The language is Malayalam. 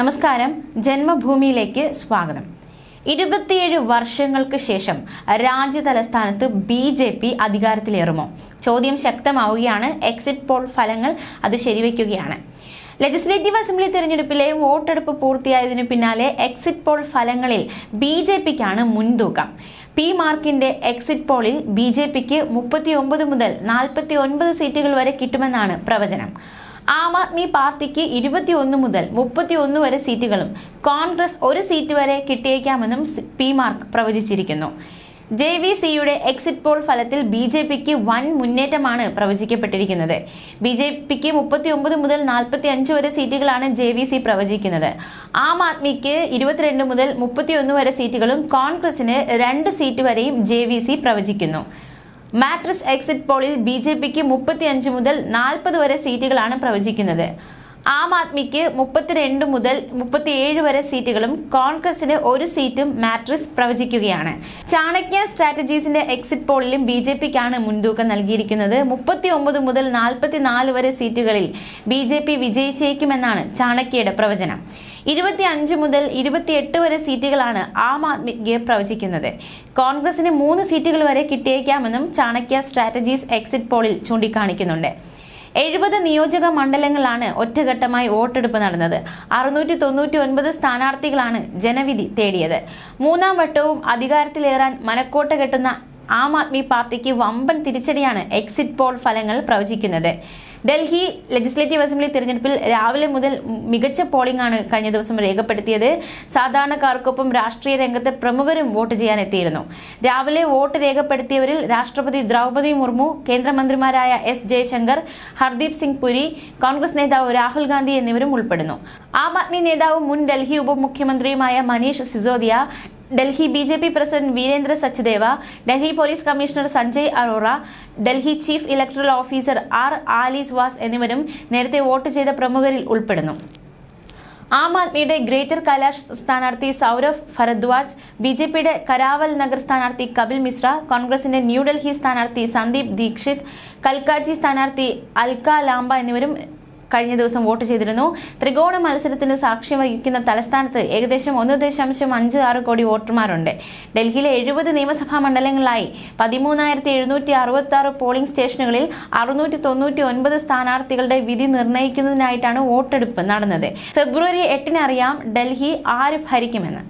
നമസ്കാരം. ജന്മഭൂമിയിലേക്ക് സ്വാഗതം. ഇരുപത്തിയേഴ് വർഷങ്ങൾക്ക് ശേഷം രാജ്യ തലസ്ഥാനത്ത് ബി ജെ പി അധികാരത്തിലേറുമോ? ചോദ്യം ശക്തമാവുകയാണ്. എക്സിറ്റ് പോൾ ഫലങ്ങൾ അത് ശരിവയ്ക്കുകയാണ് ലെജിസ്ലേറ്റീവ് അസംബ്ലി തെരഞ്ഞെടുപ്പിലെ വോട്ടെടുപ്പ് പൂർത്തിയായതിനു പിന്നാലെ എക്സിറ്റ് പോൾ ഫലങ്ങളിൽ ബി ജെ പിക്കാണ് മുൻതൂക്കം. പി മാർക്കിന്റെ എക്സിറ്റ് പോളിൽ ബി ജെ പിക്ക് മുപ്പത്തി ഒമ്പത് മുതൽ നാൽപ്പത്തി ഒൻപത് സീറ്റുകൾ വരെ കിട്ടുമെന്നാണ് പ്രവചനം. ആം ആദ്മി പാർട്ടിക്ക് ഇരുപത്തിയൊന്ന് മുതൽ മുപ്പത്തിയൊന്ന് വരെ സീറ്റുകളും കോൺഗ്രസ് ഒരു സീറ്റ് വരെ കിട്ടിയേക്കാമെന്നും പി മാർക്ക് പ്രവചിച്ചിരിക്കുന്നു. ജെ വി സിയുടെ എക്സിറ്റ് പോൾ ഫലത്തിൽ ബി ജെ പിക്ക് വൻ മുന്നേറ്റമാണ് പ്രവചിക്കപ്പെട്ടിരിക്കുന്നത്. ബി ജെ പിക്ക് മുപ്പത്തി ഒമ്പത് മുതൽ നാൽപ്പത്തി അഞ്ച് വരെ സീറ്റുകളാണ് ജെ വി സി പ്രവചിക്കുന്നത്. ആം ആദ്മിക്ക് ഇരുപത്തിരണ്ട് മുതൽ മുപ്പത്തിയൊന്ന് വരെ സീറ്റുകളും കോൺഗ്രസിന് രണ്ട് സീറ്റ് വരെയും ജെ വി സി പ്രവചിക്കുന്നു. മാട്രിസ് എക്സിറ്റ് പോളിൽ ബി ജെ പിക്ക് മുപ്പത്തിയഞ്ച് മുതൽ നാൽപ്പത് വരെ സീറ്റുകളാണ് പ്രവചിക്കുന്നത്. ആം ആദ്മിക്ക് മുപ്പത്തിരണ്ട് മുതൽ മുപ്പത്തിയേഴ് വരെ സീറ്റുകളും കോൺഗ്രസിന് ഒരു സീറ്റും മാട്രിസ് പ്രവചിക്കുകയാണ്. ചാണക്യ സ്ട്രാറ്റജീസിന്റെ എക്സിറ്റ് പോളിലും ബി ജെ പിക്കാണ് മുൻതൂക്കം നൽകിയിരിക്കുന്നത്. മുപ്പത്തി ഒമ്പത് മുതൽ നാൽപ്പത്തിനാല് വരെ സീറ്റുകളിൽ ബി ജെ പി വിജയിച്ചേക്കുമെന്നാണ് ചാണക്യയുടെ പ്രവചനം. ഇരുപത്തി അഞ്ച് മുതൽ ഇരുപത്തിയെട്ട് വരെ സീറ്റുകളാണ് ആം ആദ്മിക്ക് പ്രവചിക്കുന്നത്. കോൺഗ്രസിന് മൂന്ന് സീറ്റുകൾ വരെ കിട്ടിയേക്കാമെന്നും ചാണക്യ സ്ട്രാറ്റജീസ് എക്സിറ്റ് പോളിൽ ചൂണ്ടിക്കാണിക്കുന്നുണ്ട്. എഴുപത് നിയോജക മണ്ഡലങ്ങളാണ് ഒറ്റഘട്ടമായി വോട്ടെടുപ്പ് നടന്നത്. അറുന്നൂറ്റി തൊണ്ണൂറ്റി ഒൻപത് സ്ഥാനാർത്ഥികളാണ് ജനവിധി തേടിയത്. മൂന്നാം വട്ടവും അധികാരത്തിലേറാൻ മനക്കോട്ട കെട്ടുന്ന ആം ആദ്മി പാർട്ടിക്ക് വമ്പൻ തിരിച്ചടിയാണ് എക്സിറ്റ് പോൾ ഫലങ്ങൾ പ്രവചിക്കുന്നത്. ഡൽഹി ലെജിസ്ലേറ്റീവ് അസംബ്ലി തിരഞ്ഞെടുപ്പിൽ രാവിലെ മുതൽ മികച്ച പോളിംഗ് ആണ് കഴിഞ്ഞ ദിവസം രേഖപ്പെടുത്തിയത്. സാധാരണക്കാർക്കൊപ്പം രാഷ്ട്രീയ രംഗത്തെ പ്രമുഖരും വോട്ട് ചെയ്യാൻ എത്തിയിരുന്നു രാവിലെ വോട്ട് രേഖപ്പെടുത്തിയവരിൽ രാഷ്ട്രപതി ദ്രൗപദി മുർമു കേന്ദ്രമന്ത്രിമാരായ എസ് ജയശങ്കർ ഹർദീപ് സിംഗ് പുരി കോൺഗ്രസ് നേതാവ് രാഹുൽ ഗാന്ധി എന്നിവരും ഉൾപ്പെടുന്നു. ആം ആദ്മി നേതാവും മുൻ Delhi ഉപമുഖ്യമന്ത്രിയുമായ Manish Sisodia Delhi B J P president Virendra Sachdeva Delhi police commissioner Sanjay Arora Delhi chief electoral officer R Alice Vaz എന്നിവരും നേരത്തെ വോട്ട് ചെയ്ത പ്രമുഖരിൽ ഉൾപ്പെടുന്നു. ആം ആദ്മിയുടെ ഗ്രേറ്റർ കൈലാഷ് സ്ഥാനാർത്ഥി സൗരവ് ഭരദ്വാജ് ബി ജെ പിയുടെ കരാവൽ നഗർ സ്ഥാനാർത്ഥി കപിൽ മിശ്ര കോൺഗ്രസിന്റെ ന്യൂഡൽഹി സ്ഥാനാർത്ഥി സന്ദീപ് ദീക്ഷിത് കൽക്കാജി സ്ഥാനാർത്ഥി അൽക്ക ലാംബ എന്നിവരും കഴിഞ്ഞ ദിവസം വോട്ട് ചെയ്തിരുന്നു. ത്രികോണ മത്സരത്തിന് സാക്ഷ്യം വഹിക്കുന്ന തലസ്ഥാനത്ത് ഏകദേശം ഒന്ന് ദശാംശം അഞ്ച് ആറ് കോടി വോട്ടർമാരുണ്ട്. ഡൽഹിയിലെ എഴുപത് നിയമസഭാ മണ്ഡലങ്ങളിലായി പതിമൂന്നായിരത്തി എഴുന്നൂറ്റി അറുപത്തി ആറ് പോളിംഗ് സ്റ്റേഷനുകളിൽ അറുന്നൂറ്റി തൊണ്ണൂറ്റി ഒൻപത് സ്ഥാനാർത്ഥികളുടെ വിധി നിർണയിക്കുന്നതിനായിട്ടാണ് വോട്ടെടുപ്പ് നടന്നത്. ഫെബ്രുവരി എട്ടിന് അറിയാം ഡൽഹി ആര് ഭരിക്കുമെന്ന്.